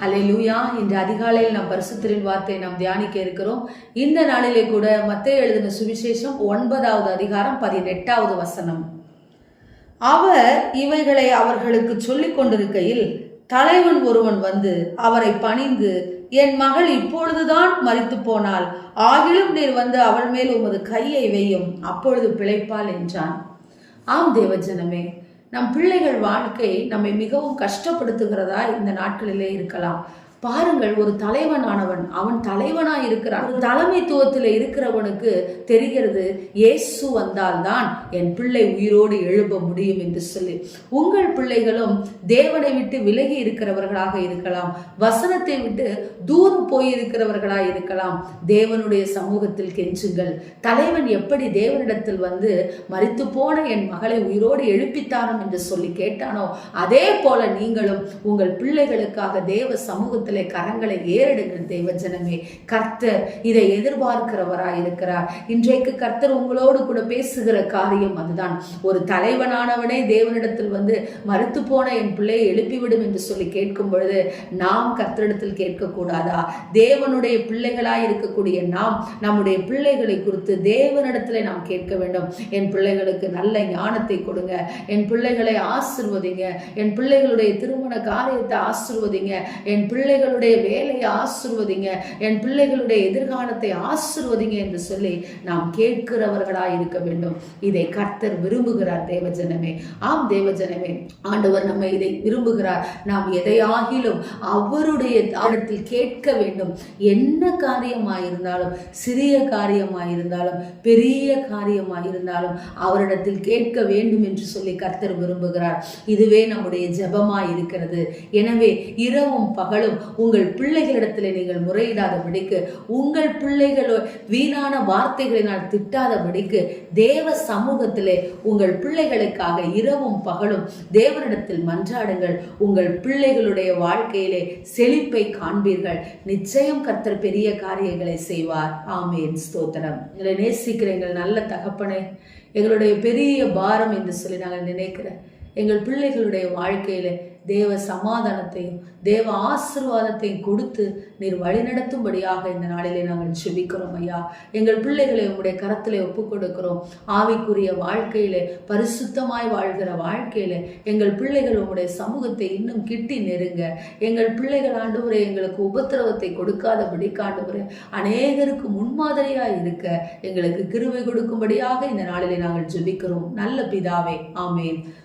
ஹலே லூயா இன்று அதிகாலையில் நாம் பரிசுத்தரின் வார்த்தை நாம் தியானிக்க இருக்கிறோம். இந்த நாளிலே கூட மத்திய எழுதின சுவிசேஷம் ஒன்பதாவது அதிகாரம் பதினெட்டாவது வசனம். அவர் இவைகளை அவர்களுக்கு சொல்லிக் கொண்டிருக்கையில் தலைவன் ஒருவன் வந்து அவரை பணிந்து என் மகள் இப்பொழுதுதான் மறித்து போனாள். ஆகிலும் நீர் வந்து அவள் மேல் உமது கையை வையும். அப்பொழுது பிழைப்பாள் என்றான். ஆம் தேவஜனமே நம் பிள்ளைகள் வாழ்க்கை நம்மை மிகவும் கஷ்டப்படுத்துகிறதா இந்த நாட்களிலே இருக்கலாம். பாருங்கள் ஒரு தலைவனானவன் அவன் தலைவனாய் இருக்கிறான். தலைமைத்துவத்தில் இருக்கிறவனுக்கு தெரிகிறது இயேசு வந்தால்தான் என் பிள்ளை உயிரோடு எழும்ப முடியும் என்று சொல்லி. உங்கள் பிள்ளைகளும் தேவனை விட்டு விலகி இருக்கிறவர்களாக இருக்கலாம். வசனத்தை விட்டு தூரம் போய் இருக்கலாம். தேவனுடைய சமூகத்தில் கெஞ்சுங்கள். தலைவன் எப்படி தேவனிடத்தில் வந்து மறித்து போன என் மகளை உயிரோடு எழுப்பித்தானோ என்று சொல்லி கேட்டானோ அதே போல நீங்களும் உங்கள் பிள்ளைகளுக்காக தேவ சமூகத்திலே கரங்களை ஏறெடுங்கள் தெய்வஜனமே கர்த்தர் இதை எதிர்பார்க்கிறவராய் இருக்கிறார். இன்றைக்கு கர்த்தர் உங்களோடு கூட பேசுகிற காரியம் அதுதான். ஒரு தலைவனானவனே தேவனிடத்தில் வந்து மறுத்து போன என் பிள்ளையை எழுப்பிவிடும் என்று சொல்லி கேட்கும் பொழுது நாம் கர்த்தரிடத்தில் கேட்கக்கூடாதா? தேவனுடைய பிள்ளைகளாய் இருக்கக்கூடிய நாம் நம்முடைய பிள்ளைகளை குறித்து தேவனிடத்தில் நாம் கேட்க வேண்டும். என் பிள்ளைகளுக்கு நல்ல ஞானத்தை கொடுங்க. என் பிள்ளைகளை ஆசிர்வதிங்க. என் பிள்ளைகளுடைய திருமண காரியத்தை ஆசிர்வதிங்க. என் பிள்ளை பிள்ளைகளுடைய வேலையை ஆசிர்வதிங்க. என் பிள்ளைகளுடைய எதிர்காலத்தை ஆசிர்வதிங்க என்று சொல்லி நாம் கேட்கிறவர்களாக இருக்க வேண்டும். இதை கர்த்தர் விரும்புகிறார் தேவஜனமே. ஆம் தேவஜனமே ஆண்டவர் நம்ம இதை விரும்புகிறார். நாம் எதையாகிலும் அவருடைய இடத்தில் கேட்க வேண்டும். என்ன காரியமாயிருந்தாலும் சிறிய காரியமாயிருந்தாலும் பெரிய காரியமாயிருந்தாலும் அவரிடத்தில் கேட்க வேண்டும் என்று சொல்லி கர்த்தர் விரும்புகிறார். இதுவே நம்முடைய ஜெபமாய் இருக்கிறது எனவே இரவும் பகலும் உங்கள் பிள்ளைகளிடத்தில் நீங்கள் முறையிடாதபடிக்கு உங்கள் பிள்ளைகளோ வீணான வார்த்தைகளினால் திட்டாதபடிக்கு தேவ சமூகத்திலே உங்கள் பிள்ளைகளுக்காக இரவும் பகலும் தேவனிடத்தில் மன்றாடுங்கள். உங்கள் பிள்ளைகளுடைய வாழ்க்கையிலே செழிப்பை காண்பீர்கள். நிச்சயம் கர்த்தர் பெரிய காரியங்களை செய்வார். ஆமேன். ஸ்தோத்திரம். எங்களை நேசிக்கிற எங்கள் நல்ல தகப்பனே எங்களுடைய பெரிய பாரம் என்று சொல்லி நாங்கள் நினைக்கிறேன். எங்கள் பிள்ளைகளுடைய வாழ்க்கையில் தேவ சமாதானத்தையும் தேவ ஆசிர்வாதத்தையும் கொடுத்து நீர் வழிநடத்தும்படியாக இந்த நாளிலே நாங்கள் செபிக்கிறோம் ஐயா. எங்கள் பிள்ளைகளை உங்களுடைய கரத்திலே ஒப்புக் கொடுக்கிறோம் ஆவிக்குரிய வாழ்க்கையிலே பரிசுத்தமாய் வாழ்கிற வாழ்க்கையில எங்கள் பிள்ளைகள் உங்களுடைய சமூகத்தை இன்னும் கிட்டி நெருங்க. எங்கள் பிள்ளைகள் ஆண்டவரே எங்களுக்கு உபத்திரவத்தை கொடுக்காதபடி ஆண்டவரே அநேகருக்கு முன்மாதிரியாக இருக்க எங்களுக்கு கிருவை கொடுக்கும்படியாக இந்த நாளிலே நாங்கள் ஜெபிக்கிறோம். நல்ல பிதாவே ஆமேன்.